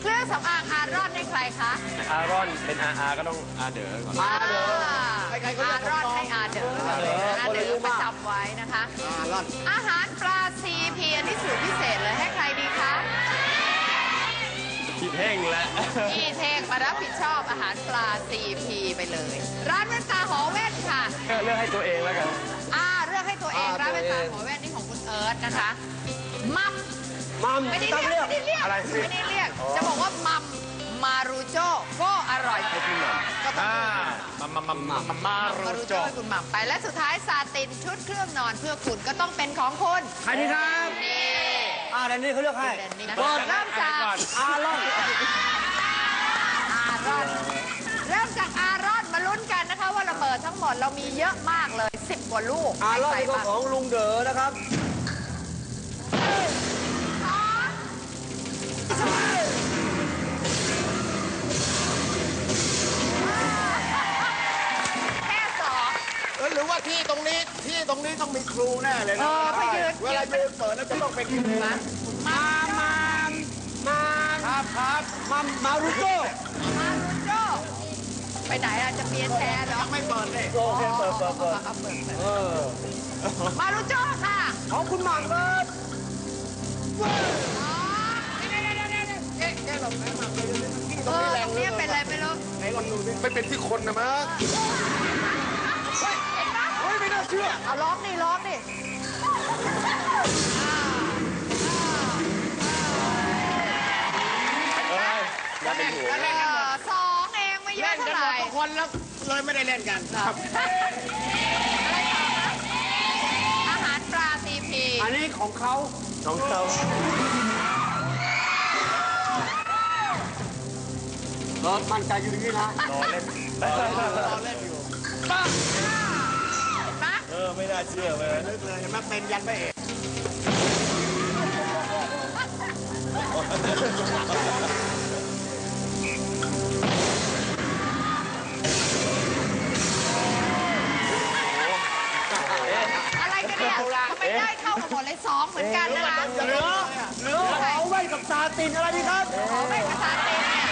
เครื่องสำอางอารอนให้ใครคะอารอนเป็นอาอาก็ต้องอาเด๋อก่อน อาเดอใครๆก็เรียกอารอนให้อาเดออาเด๋ออาคนเดอายุอประมากจำไว้นะคะ อ่าร่อนอาหารปลาซีพีอันนี้สูตรพิเศษเลยให้ใครดีคะ คิดแห้งแล้ว พี่เทงมารับผิดชอบอาหารปลาซีพีไปเลย ร้านแว่นตาหอแว่นค่ะ เลือกให้ตัวเองแล้วกัน อ่าเลือกให้ตัวเองอ่าร้านแว่นตาตัวเองหอแว่นนี่ของคุณเอิร์ธนะคะ มัมมัมไม่ได้ต้องเรีเรียยกกไม่ได้เรียกอะไรสิ ไม่ได้เรียก จะบอกว่ามัมมารูโจ้ก็อร่อยให้พี่หม่ก็ต้องำอ่ามามามามามามามารูรูจโจ้บให้คุณหม่ำไปและสุดท้ายซาตินชุดเครื่องนอนเพื่อคุณก็ต้องเป็นของคุณใครดีครับนี่อ่าแดนนี่เขาเลือกให้แดนนี่เปิดเริ่มจากก่อนอารอนอารอน เริ่มจากอารอนมาลุ้นกันนะคะ ว่าระเบิดทั้งหมดเรามีเยอะมากเลย 10 กว่าลูกอารอนให้นี่ใคก็บ้างของลุงเด๋อนะครับ รือว่าที่ตรงนี้ที่ตรงนี้ต้องมีครูแน่เลยเอนะอไปยืน เวลายืนเปิดแล้วจะต้องเป็นครูมามามามาครับครับมามารุโก้มารูโจ้ไปไหนอะจะเปลี่ยนแชร์เหรอ ไม่เปิดเลยโอเคเปิดเปิดเปิดเอาเปิดเปิดเออมารูโจ้ค่ะของคุณหม่ำครับอ๋อเดี๋ยวเดี๋ยวเดี๋ยวเดี๋ยวเอ๊ะแกหลบแม่มาเลยที่ตเอรงอนี้แรตรงงนี้เป็นอะไรไม่รู้ ไหนลองดูดิไม่เป็นที่คนนะมั้งเาเชื่อเอาร้องดิร้องดิอ่าเอ้ยน่าเป็นห่วงเออสองเองไม่เยเล่อะนกันเท่าหไหมดร่ทุกคนแล้วเลยไม่ได้เล่นกันครับอาหารปลาซีพีอันนี้ของเขาน้องเขาเออมั่นใจอยู่ตรงนี้นะรอเล่นรอเล่นอยู่เห็นปะเออ ไม่น่าเชื่อเลยนึกเลยเห็นไหมเป็นยันพระเอกอะไรกันเนี่ยทำไมได้เท่ากันหมดเลยสองเหมือนกันนะคะเหลือเหลือของไว้กับซาตินอะไรดีครับขอไม่กระซาเต็มเนี่ย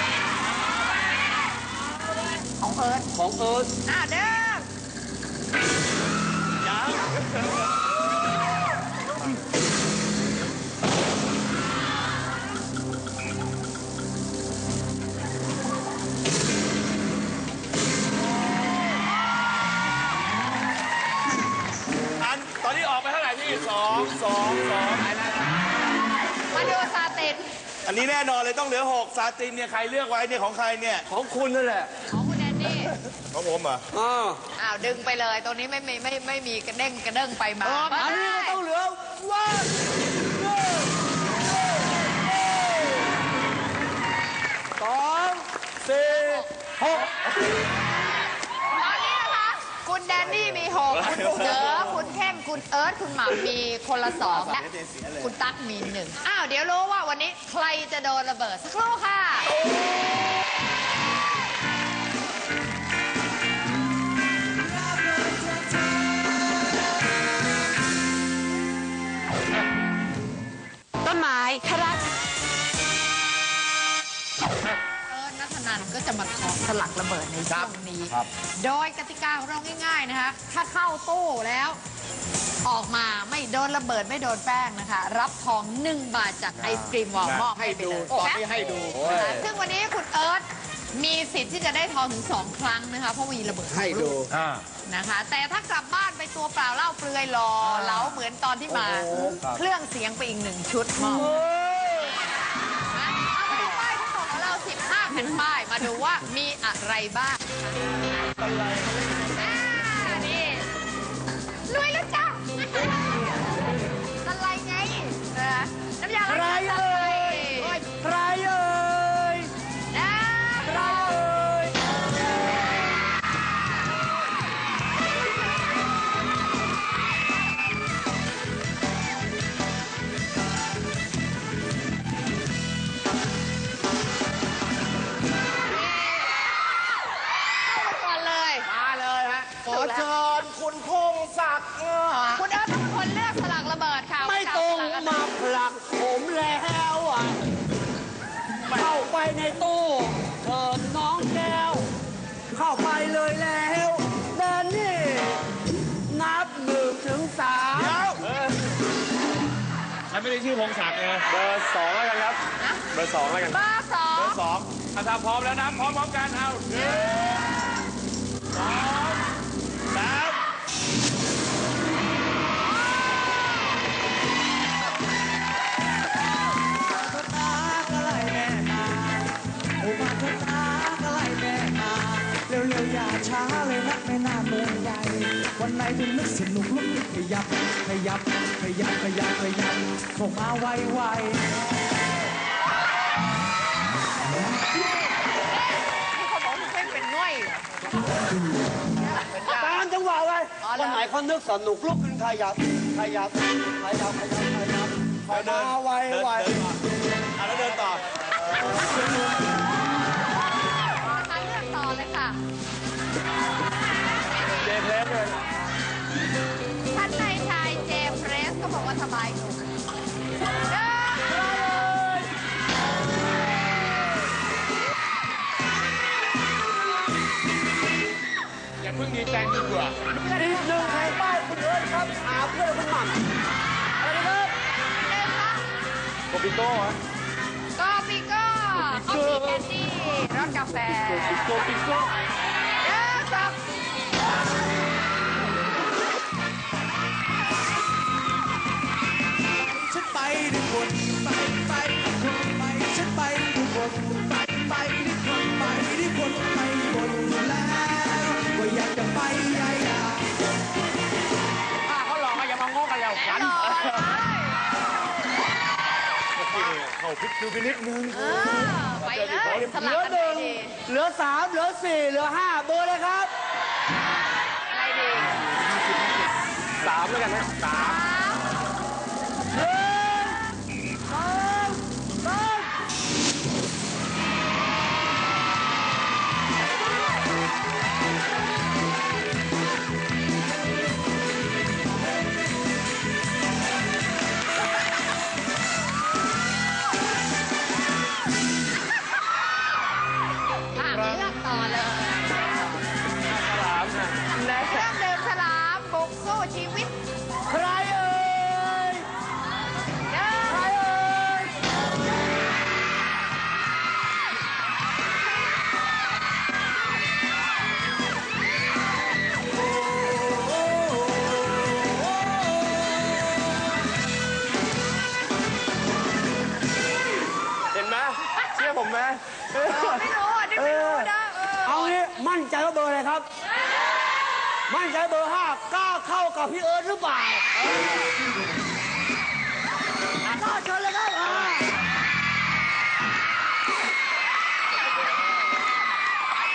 ของเอิร์ธของเอิร์ธอะเด้อ แน่นอนเลยต้องเหลือหกซาตินเนี่ยใครเลือกไว้เนี่ยของใครเนี่ยของคุณนั่นแหละของคุณแอนนี่ของผมเหรออ่าอ้าวดึงไปเลยตรงนี้ไม่มีไม่ไม่มีกระเด้งกระเด้งไปมาอันนี้ก็ต้องเหลือวันสองสี่หกตอนนี้นะคะ คุณแดนนี่มีหกคุณเด๋อคุณเข้ม คุณเอิร์ธคุณหม่ำมีคนละสองและคุณตั๊กมีหนึ่งอ้าวเดี๋ยวรู้ว่าวันนี้ใครจะโดนระเบิดสักครู่ค่ะ ต้นไม้คณะเอิร์ธนัทนันก็จะมาขอสลักระเบิดในช่วงนี้ โดยกติกาของเราง่าย ๆ นะคะ ถ้าเข้าตู้แล้ว ออกมาไม่โดนระเบิดไม่โดนแป้งนะคะ รับทองหนึ่งบาทจากไอศกรีมวอลมอบให้ให้ไปดูเลยตอนนี้ให้ดูนะคะซึ่งวันนี้คุณเอิร์ธมีสิทธิ์ที่จะได้ทองถึงสองครั้งนะคะ เพราะมีระเบิดให้ดูอ่านะคะ แต่ถ้ากลับบ้านไปตัวเปล่าเล่าเปลือยรอเหลาเหมือนตอนที่มา เครื่องเสียงไปอีกหนึ่งชุดมอบนะเอาไปดูป้ายทั้งหมดของเรา15แผ่นป้ายมาดูว่ามีอะไรบ้าง เบอร์สองแล้วกันครับ เบอร์สองแล้วกัน เบอร์สองเบอร์สองถ้าถ้าพร้อมแล้วนะพร้อมพร้อมกันเอาหนึ่งสอง วันไหนถึงนึกสนุกลุกขยับ ขยับ ขยับ ขยับ ขยับเข้ามาไวๆที่เขาบอกว่าเส้นเป็นง่อยตามจังหวะเลยอ๋อเหรอวันไหนเขานึกสนุกลุกขึ้นขยับ ขยับ ขยับ ขยับ ขยับเข้ามาไวเดินไวเดินต่ออะแล้วเดินต่อ โกปิโต้ฮะก็ปิโก้คอฟฟี่แคนดี้รสกาแฟโกปิโก้เดินครับ ฉันไปด้วยคน เขาพิจูพินิดนึงเออไปเลยสเหลัลืบอกันหนึ่งดีเหลือสามเหลือสี่เหลือห้าเบอร์เลยครับ อะไรดีสามแล้วกันนะสาม กับพี่เอิร์ธหรือเปล่ากล้าเชิญเลยครับอ่า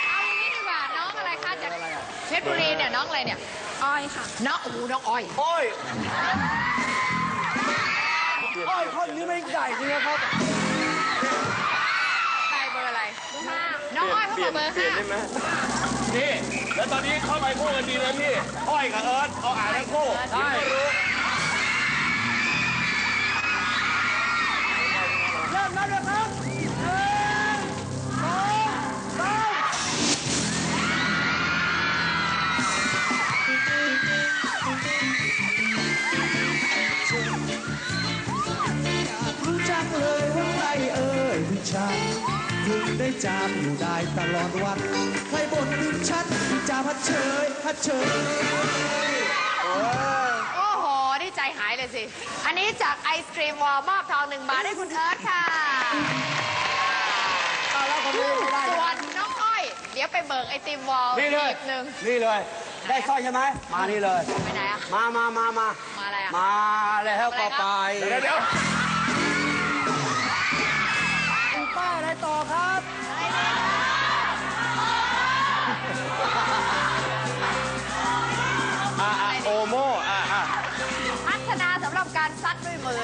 เอาอย่างนี้ดีกว่าน้องอะไรคะจากเพชรบุรีเนี่ยน้องอะไรเนี่ยอ้อยค่ะ น้องโอ้โหน้องอ้อยโอ้ยโอ้ยคนนี้ไม่ใหญ่จริงนะครับ ใครเบอร์อะไร น้าน้องอ้อยเขาบอกเบอร์เปลี่ยห้า นได้ไหมนี่แล้วตอนนี้เข้าไปคู่กันดีเลยพี่อ้อยกับเอิร์ธเอาอ่านทั้งคู่ได้เเฉยพัดเฉยโอ้โห นี่ใจหายเลยสิ อันนี้จากไอศครีมวอลมอบทองหนึ่งบาทให้คุณเอิร์ธค่ะ เอาแล้วคนนี้ไม่ได้ส่วนน้องอ้อย เดี๋ยวไปเบิกไอติมวอลนี่เลยหบหนึ่งนี่เลย ได้สร้อยใช่ไหมมานี่เลย ไปไหนอะมามามามามาอะไรอะมาแล้วก็ไป เดี๋ยวเดี๋ยว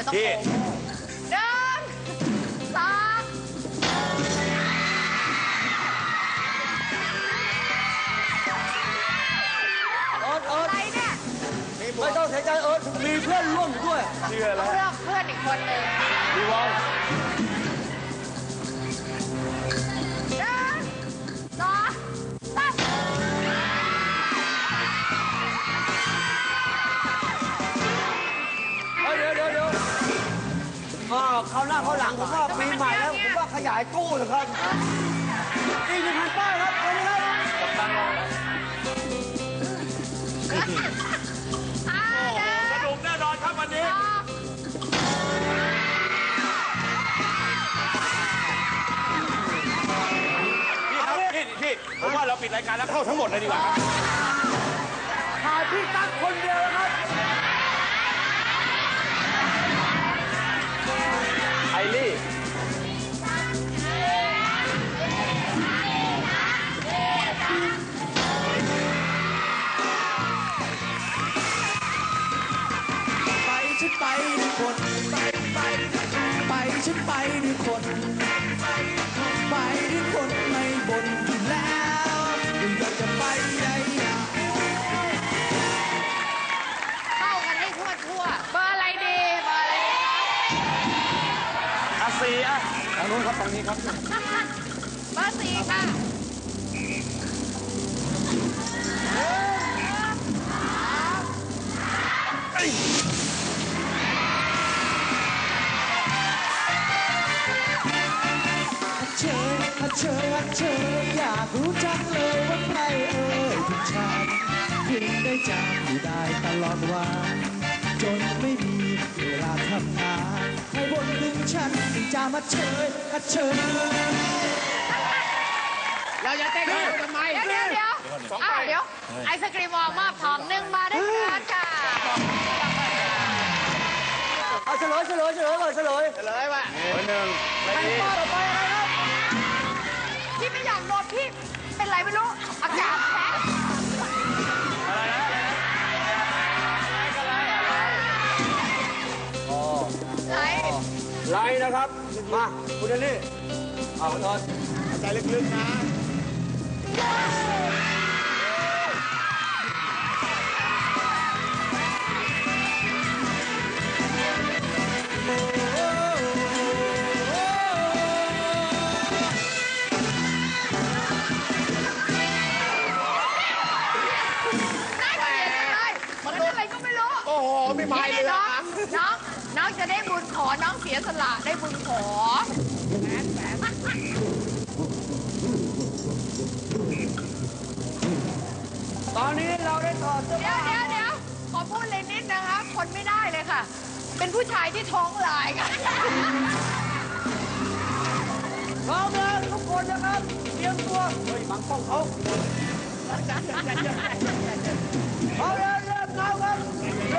ซัดด้วยมือต้องพี่โค้งเดินสามเอิร์ธเอิร์ธอะไรเนี่ยไม่ต้องเสียใจเอิร์ธมีเพื่อนร่วมอยู่ด้วยเชื่อต้แล้องวเลือกเพื่อนอีกคนหนึ่งดีวอลายตู้เถอะครับอีกหนึ่งพันป้ายครับเอาเลยครับอ่าเดินสนุกแน่นอนครับวันนี้ต่อพี่ครับพี่พี่ผมว่าเราปิดรายการแล้วเข้าทั้งหมดเลยดีกว่าครับขาดพี่ตั๊กคนเดียว ฉันไปด้วยคน ไปด้วยคนไม่บ่นอยู่แล้วอยากจะไปใหญ่อยากเข้ากันให้ทั่วทั่วๆเบอร์อะไรดีเบอร์อะไรดีอาซีอะทางโน้นครับตรงนี้ครับเบ รู้จังเลยว่าใครเอ่ยถึงฉันเพียงได้จำอยู่ได้ตลอดวันจนไม่มีเวลาทำงานให้บนถึงฉันถึงจะมาเชยเชยเราจะเต้นกันทำไม เดี๋ยวเดี๋ยวเดี๋ยวอ้าวเดี๋ยว ไอศกรีมวอลมอบทองหนึ่งมาได้กันค่ะเอาเฉลยเฉลยเฉลยก่อนเฉลยเฉลยว่าต่อไปอไร เป็นไรไม่รู้ อากาศแพ้ไหนไลน์นะครับ มาคุณเดลี่เอาตอนใจลึกๆนะ ไม่ไม่เลยน้องน้องน้องจะได้บุญขอ น้องเสียสละได้บุญขอตอนนี้เราได้ถอดเสื้อเดี๋ยวเดี๋ยวเดี๋ยวขอพูดเลยนิดนะคะคนไม่ได้เลยค่ะ เป็นผู้ชายที่ท้องลายค่ะพร้อมแล้วทุกคนนะครับเตรียมตัวเฮ้ยบังกล้องเขาเอาแล้วเริ่มเข้าครับเริ่